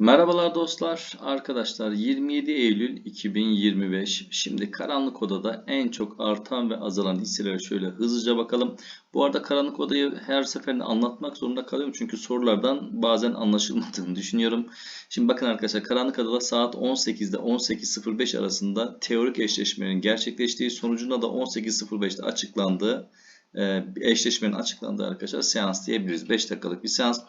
Merhabalar dostlar, arkadaşlar 27 Eylül 2025. Şimdi karanlık odada en çok artan ve azalan hisselere şöyle hızlıca bakalım. Bu arada karanlık odayı her seferinde anlatmak zorunda kalıyorum çünkü sorulardan bazen anlaşılmadığını düşünüyorum. Şimdi bakın arkadaşlar karanlık odada saat 18'de 18.05 arasında teorik eşleşmenin gerçekleştiği sonucunda da 18.05'te açıklandığı e, eşleşmenin açıklandığı arkadaşlar seans diyebiliriz. 5 dakikalık bir seans.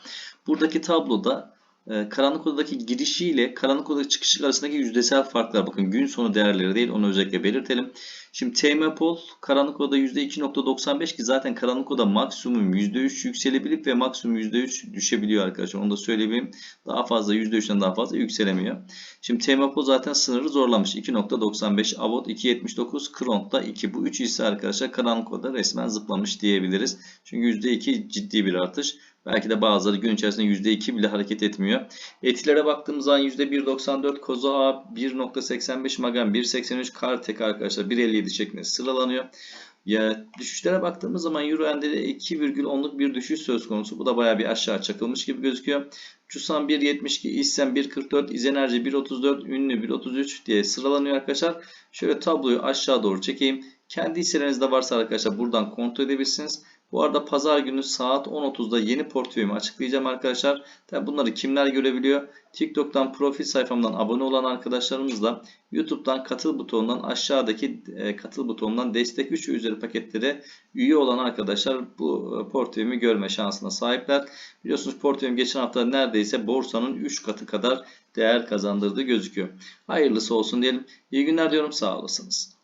Buradaki tabloda e, karanlık odadaki girişiyle karanlık odadaki çıkışı arasındaki yüzdesel farklar. Bakın gün sonu değerleri değil onu özellikle belirtelim. Şimdi TMPOL karanlık odada %2.95 ki zaten karanlık oda maksimum %3 yükselebilip ve maksimum %3 düşebiliyor arkadaşlar. Onu da söyleyeyim. Daha fazla %3'ten daha fazla yükselemiyor. Şimdi TMPOL zaten sınırı zorlamış. 2.95 Avot 2.79 Kront da 2. Bu 3 hisse arkadaşlar karanlık odada resmen zıplamış diyebiliriz. Çünkü %2 ciddi bir artış. Belki de bazıları gün içerisinde %2 bile hareket etmiyor. Etilere baktığımız zaman %1.94 Koza A, 1.85 Magan, 1.83 Kartek arkadaşlar 1.57 şeklinde sıralanıyor. Ya düşüşlere baktığımız zaman Euro Ende'de 2,10'luk bir düşüş söz konusu. Bu da bayağı bir aşağı çakılmış gibi gözüküyor. Cusan 1.72, İSSEM 1.44, İzenerji 1.34, Ünlü 1.33 diye sıralanıyor arkadaşlar. Şöyle tabloyu aşağı doğru çekeyim. Kendi hisselerinizde varsa arkadaşlar buradan kontrol edebilirsiniz. Bu arada pazar günü saat 10.30'da yeni portföyümü açıklayacağım arkadaşlar. Tabi bunları kimler görebiliyor? TikTok'tan profil sayfamdan abone olan arkadaşlarımızla YouTube'dan katıl butonundan aşağıdaki e, katıl butonundan destek 3 üzeri paketlere üye olan arkadaşlar bu e, portföyümü görme şansına sahipler. Biliyorsunuz portföyüm geçen hafta neredeyse borsanın 3 katı kadar değer kazandırdığı gözüküyor. Hayırlısı olsun diyelim. İyi günler diyorum sağ olasınız.